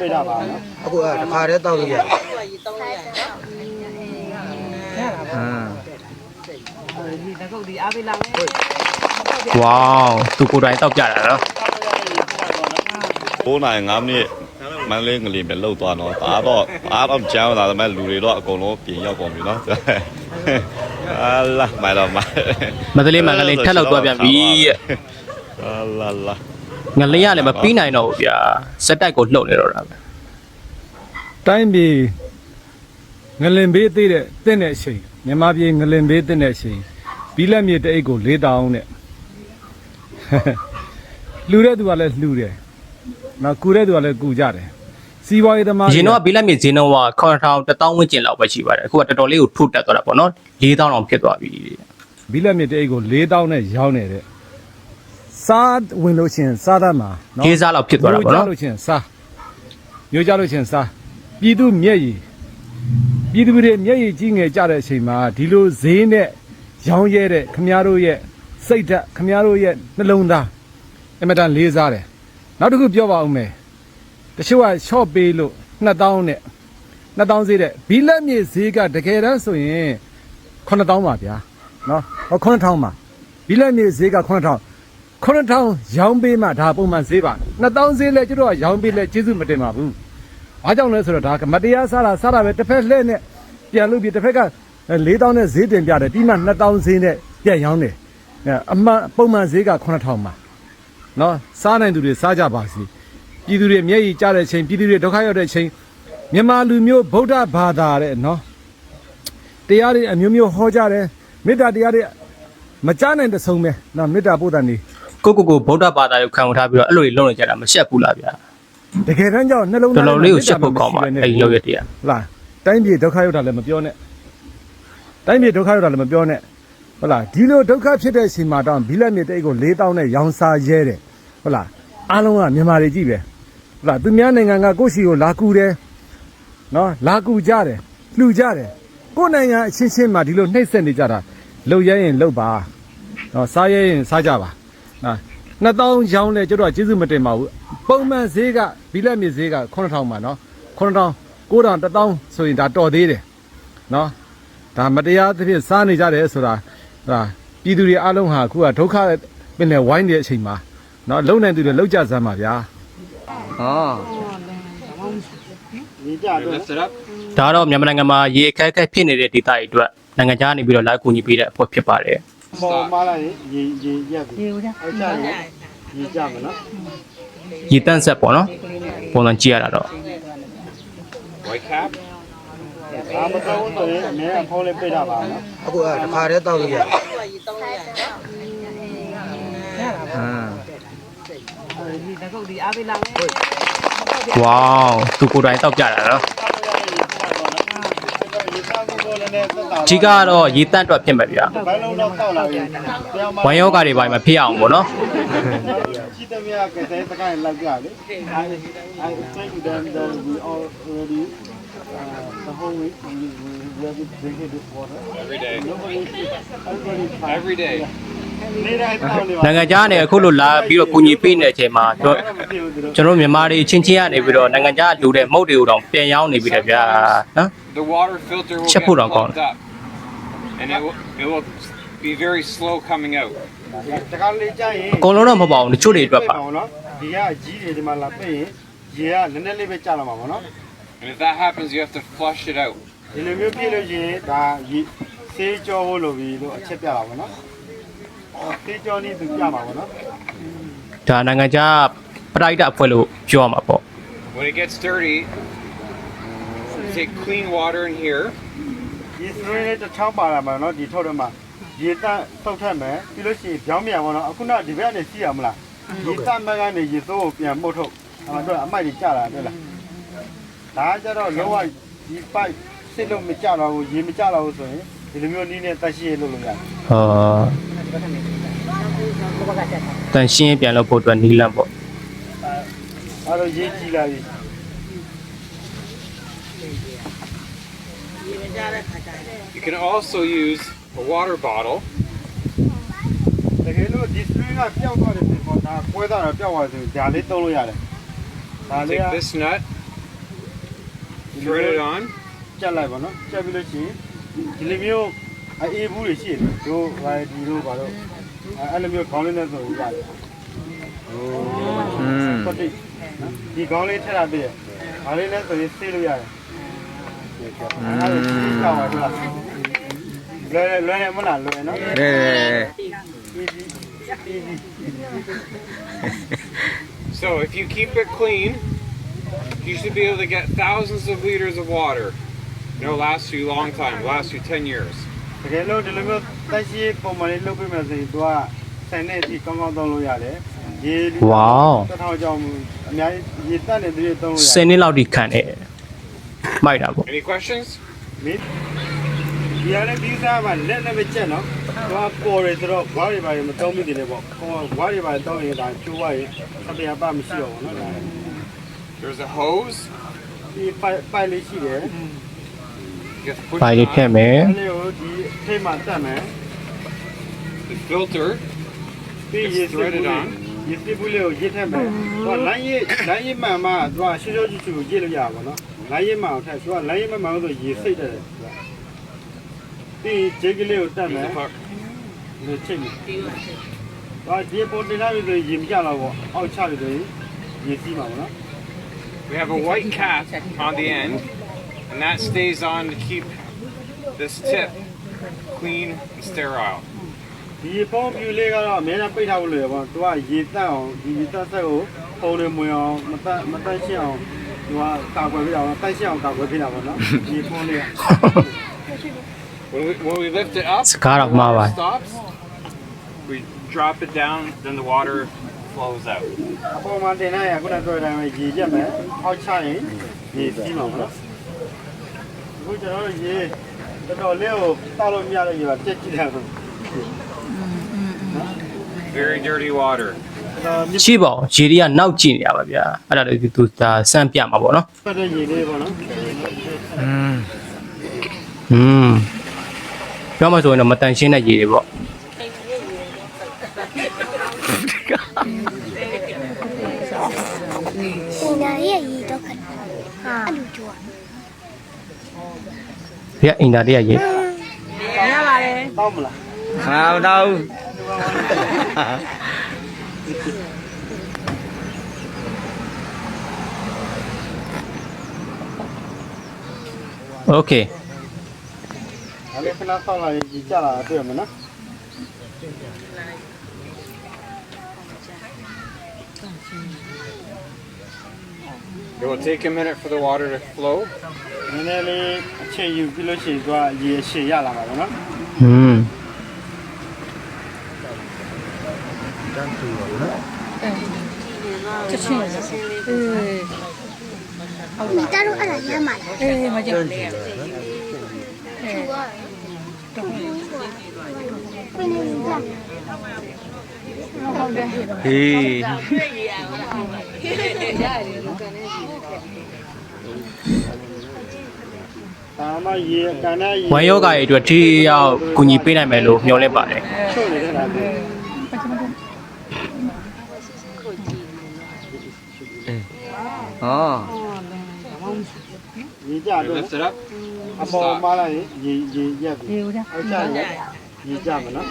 ပြေးတာပါနော်အခုအဲတစ်ခါတည်းတောက်လို့ရတယ်ဝေါသူကိုယ်တိုင်တောက်ကြတာနော်9နိုင်5မိနစ်မန္တလေးငလီပဲလှုပ်သွားတော့ဒါတော့အားတော့ကျမ်းလာတယ်မဲ့လူတွေတော့အကုန်လုံးပြင်ရောက်ကုန်ပြီနော်အာလာမိုင်တော့မိုင်မန္တလေးမန္တလေးထက်လောက်သွားပြန်ပြီရဲ့အာလာလာ ငလင်းရလည်းမပြီးနိုင်တော့ဘူးဗျာစက်တိုက်ကိုလှုပ်နေတော့တာပဲတိုင်းပြည်ငလင်ဘေးသေးတဲ့တင့်တဲ့အချိန်မြန်မာပြည်ငလင်ဘေးတင့်တဲ့အချိန်ဘီလက်မြေတအိတ်ကို၄တောင်းနဲ့လှူတဲ့သူကလည်းလှူတယ်နော်ကူတဲ့သူကလည်းကူကြတယ်စီးပွားရေးသမားရင်တော့ဘေးလက်မြေဈေးနှုန်းက9000 1000ဝန်းကျင်လောက်ပဲရှိပါတယ်အခုကတော်တော်လေးကိုထိုးတက်သွားတာပေါ့နော်4000လောက်ဖြစ်သွားပြီဘီလက်မြေတအိတ်ကို၄တောင်းနဲ့ရောင်းနေတဲ့ စားဝင်လို့ရှရင်စားတတ်မှာနော်လေးစားလောက်ဖြစ်သွားတာပေါ့နော်မျိုးကြလို့ချင်းစားမျိုးကြလို့ချင်းစားပြည်သူမျက်ရည်ပြည်သူတွေမျက်ရည်ကြီးငယ်ကြတဲ့အချိန်မှာဒီလိုဈေးနဲ့ရောင်းရဲတဲ့ခမည်းတော်ရဲ့စိတ်ဓာတ်ခမည်းတော်ရဲ့နှလုံးသားအင်မတန်လေးစားတယ်နောက်တစ်ခုပြောပါဦးမယ်တချို့က short ပေးလို့2000နဲ့2000ဈေးတဲ့ဘီလက်မြေဈေးကတကယ်တမ်းဆိုရင်9000ပါဗျာနော်ဟော9000ပါဘီလက်မြေဈေးက9000 9000ရောင်းပေးမှဒါပုံမှန်ဈေးပါ2000ဈေးလဲကျတော့ရောင်းပေးလဲကျေးဇူးမတင်ပါဘူး။ဘာကြောင့်လဲဆိုတော့ဒါကမတရားစားတာစားတာပဲတစ်ဖက်လှဲ့နဲ့ပြန်လို့ပြီးတစ်ဖက်က4000နဲ့ဈေးတင်ပြတယ်ပြီးမှ2000ဈေးနဲ့ပြန်ရောင်းတယ်။အဲအမှန်ပုံမှန်ဈေးက9000ပါ။နော်စားနိုင်သူတွေစားကြပါစေ။ပြည်သူတွေမျက်ရည်ကျတဲ့ချိန်ပြည်သူတွေဒုက္ခရောက်တဲ့ချိန်မြန်မာလူမျိုးဗုဒ္ဓဘာသာတဲ့နော်တရားတွေအမျိုးမျိုးဟောကြတယ်မေတ္တာတရားတွေမကြားနိုင်တဲ့ဆုံးပဲနော်မေတ္တာပို့တန်နေ ကိုကိုကိုဗုဒ္ဓဘာသာကိုခံထားပြီးတော့အဲ့လိုတွေလုပ်နေကြတာမရှက်ဘူးလားဗျာတကယ်တမ်းကျတော့နှလုံးတော်တော်လေးကိုရှက်ဖို့ကောင်းပါအဲ့ဒီလောက်ရတရားဟုတ်လားတိုင်းပြည်ဒုက္ခရောက်တာလည်းမပြောနဲ့တိုင်းပြည်ဒုက္ခရောက်တာလည်းမပြောနဲ့ဟုတ်လားဒီလိုဒုက္ခဖြစ်တဲ့အချိန်မှာတော့ဘီလက်မြေတိတ်ကို4000နဲ့ရောင်းစားရဲတယ်ဟုတ်လားအားလုံးကမြန်မာတွေကြည့်ပဲဟုတ်လားသူများနိုင်ငံကကိုယ့်ရှိကိုလာကူတယ်နော်လာကူကြတယ်လှူကြတယ်ကိုယ့်နိုင်ငံအချင်းချင်းမှာဒီလိုနှိပ်စက်နေကြတာလှုပ်ရဲရင်လှုပ်ပါနော်စားရဲရင်စားကြပါနော် 2000ရောင်းလဲကျတော့ကျေးဇူးမတင်ပါဘူးပုံမှန်ဈေးကဘီလက်မြေဈေးက9000ပါနော်9000 9000 1000ဆိုရင်ဒါတော်သေးတယ်နော်ဒါမတရားသဖြင့်စားနေကြတယ်ဆိုတာဟာပြည်သူတွေအားလုံးဟာအခုကဒုက္ခပင်လေဝိုင်းနေတဲ့အချိန်မှာနော်လုံနိုင်သူတွေလုံကြစမ်းပါဗျာညီကြတော့ဒါတော့မြန်မာနိုင်ငံမှာရေအခက်အခဲဖြစ်နေတဲ့ဒေသတွေအတွက်နိုင်ငံခြားကနေပြီးတော့လာကူညီပေးတဲ့အဖွဲ့ဖြစ်ပါတယ် ပေါ်မလာရင်ရေရေရက်ပြီရေဦးကြအဲ့ကြရင်ညီကြမနော်ရေတန့်ဆက်ပေါ့နော်ပုံစံကြည့်ရတာတော့အာမတော်ဆိုရင်အများအဖောင်းလေးပြေးတာပါနော်အခုအဲတစ်ခါတည်းတောက်လို့ရတယ်ဝေါသူကိုယ်တိုင်တောက်ကြတာနော် ကြီးကတော့ရေတန့်အတွက်ဖြစ်မှာဗျာဘယ်လုံးတော့တောက်လာပြီတရားမဝမ်ယောဂါတွေပါမဖြစ်အောင်ပေါ့နော်ရှိသမျှကတဲ့စကိုင်းလောက်ကြလေ I I explain to them that we already uh, the whole week we we have been drinking this water every day nobody everybody every day နေ့တိုင်းတောက်နေပါနိုင်ငံခြားကနေအခုလိုလာပြီးတော့ကူညီပေးနေတဲ့အချိန်မှာကျွန်တော်မဖြစ်ဘူးသူတို့ကျွန်တော်တို့မြန်မာတွေချင်းချင်းကနေပြီးတော့နိုင်ငံခြားလူတဲ့မုတ်တွေကိုတော့ပြန်ရောင်းနေပြီတယ်ဗျာနော် the water filter will Check get put on plugged up, and it will it will be very slow coming out. တခါလေကြာရင်အကုန်လုံးတော့မဟုတ်ပါဘူးတချို့တွေအတွက်ပါနော်ဒီကကြီးတွေဒီမှာလာပြရင်ရေကနည်းနည်းလေးပဲကြာလာမှာပေါ့နော် And if that happens, you have to flush it out. ဒီလိုမျိုးပြည့်လို့ရင်ဒါရေဆေးကြောဖို့လိုပြီလို့အချက်ပြတာပေါ့နော်ဆေးကြောနည်းသူပြမှာပေါ့နော်ဒါနိုင်ငံခြားပရိုက်တာအဖွဲ့လို့ပြောရမှာပေါ့ When it gets dirty, take clean water in here, ဒီစရင်းလေးတစ်ချောင်းပါလာမှာနော်ဒီထုတ်တော့မှာရေတန့်တုတ်ထက်မယ်ပြီးလို့ရှိရင်ပြောင်းပြန်ပေါ့နော်အခုနဒီဘက်ကနေစီးရမလားရေတန့်ဘက်ကနေရေစိုးကိုပြန်မှုတ်ထုတ်အဲ့မှာတော့အမိုက်ကြီးကြာလာတွေ့လားဒါကြတော့လုံးဝဒီပိုက်စစ်လို့မကြတော့ဘူးရေမကြတော့ဘူးဆိုရင်ဒီလိုမျိုးနည်းနဲ့တက်ရှိရလို့လို့ရတယ်ဟောတန်ရှင်းပြန်လို့ဖို့အတွက်နီးလန့်ပေါ့အဲ့တော့ရေးကြည့်လာပြီ You can also use a water bottle. Take this nut, thread it on. Mm. လိုက်ပါနော်ကြက်ပြီးလို့ရှိရင်ဒီလိုမျိုးအေးဘူးတွေရှိတယ်တို့ဟိုဒီလိုပါတော့အဲ့လိုမျိုးခေါင်းလေးနဲ့ဆိုရင်ရတယ်ဟိုပတ်တိနော်ဒီခေါင်းလေးထည့်တာတည်းဘာလေးနဲ့ဆိုရင်ဆေးလို့ရတယ်အဲ့ဒါကိုကြည့်ကြပါတော့လွယ်လွယ်မလားလွယ်နော်အဲ So if you keep it clean, you should be able to get thousands of liters of water. It'll last you a long time, last you 10 years. တကယ်လို့ဒီလိုမျိုးတိုက်ရှိပုံမှန်လေးလုပ်ပြမယ်ဆိုရင်သူကဆန်နဲ့ဒီကောင်းကောင်းသုံးလို့ရတယ်ရေဝေါတစ်ထောင်ကြောင်အများကြီးရေတက်နေသေးတယ်သုံးလို့ရ10နှစ်လောက်ထိခံတယ် မိုက်တာပေါ့ Any questions? မင်းဒီရတဲ့ပြီးသားမှာလက်နဲ့ပဲကြက်နော်သူကပေါ်ရဆိုတော့ဘာတွေဘာတွေမသုံးမိတယ်လေပေါ့ဟိုဘာတွေဘာတွေသုံးရင်ဒါကျိုးသွားရင်သတ္တရားပမရှိတော့ဘူးနော်ဒါ There's a hose. ဒီပိုက်ပိုက်လေးရှိတယ် You have to push ဘာ it လေးထည့် on. မယ်အဲ့လေးကိုဒီထိတ်မှတက်မယ် The filter. ပြီးရေစစ်ဘူးလေးရေစစ်ဘူးလေးကိုရစ်ထက်မယ်သူကလိုင်းရလိုင်းရမှန်မှသူကရှင်းရှင်းချူချူကိုရစ်လို့ရပါဘော နော်လိုင်းရမှန်အောင်ထက်သူကလိုင်းရမှန်မှန်ဆိုရေစိတ်တယ်ပြီးဂျေကလေးကိုတက်မယ် Hook. ဒီချိန်မှာဒါဒီပေါ်တင်လာပြီဆိုရင်မကြတော့ဘူးအောက်ချပြီဆိုရင်ရေစီးမှာပေါ့နော် We have a white cap on the end, and that stays on to keep this tip clean and sterile. ဒီပုံပြူလေးကတော့အများနဲ့ပိတ်ထားဖို့လိုရပေါ့သူကရေတက်အောင်ဒီရေတက်ဆက်ကိုပုံနေမွေအောင်မတက်မတက်ရှင်းအောင် သူကကာကွယ်ပြအောင်တက်ရှင်းအောင်ကာကွယ်ပြတာပေါ့နော်ဒီပုံလေးက When we, when we lift it up, စကားတော့မှားပါ stops. We drop it down, then the water flows out. အပေါ်မှာတင်လိုက်ရခုနပြောတဲ့အတိုင်းပဲရေချက်မယ်အောက်ချရင်ရေစီးမှာပေါ့နော်အခုကျွန်တော်တို့ရေတော်တော်လေးကိုတောက်လို့မရတဲ့ရေပါပြက်ကြည့်တယ်ဆို Very dirty water. ရှိပါအောင်ရေတွေကနောက်ကျနေတာပါဗျာအဲ့ဒါလည်းသူဒါစမ်းပြမှာပေါ့နော်ဖတ်တဲ့ရေလေးပေါ့နော်อืมอืมပြောမှဆိုရင်တော့မတန်ရှင်းတဲ့ရေတွေပေါ့ရှင်သာရဲ့ရေတော့ခဏဟာအဲ့လိုကြွားဗျာအင်တာတဲ့ရေရပါတယ်တောက်မလားဟာမတောက် လာရင်ကြီးကြလာတာတွေ့ရမယ်နော် It will take a minute for the water to flow. ဆိုပါဘူးနော်ချက်ချင်းအေးဟုတ်လားမိသားစုအဲ့ဒါရမ်းပါလားအေးမကြောက်နဲ့အေးတော့ပြင်းနေတာဟုတ်တယ်ဟေးရတယ်လူကနေဝမ်ယောဂရဲ့အတွက်ထိရောက်ကူညီပေးနိုင်မယ်လို့မျှော်လင့်ပါတယ် ချုပ်နေတဲ့လားသူဟောရေကြ We တော့ lift it up. အပေါ်မှာလာရင်ရေရေရက်ပြီအောက်ချရင်ရေကြမယ်နော်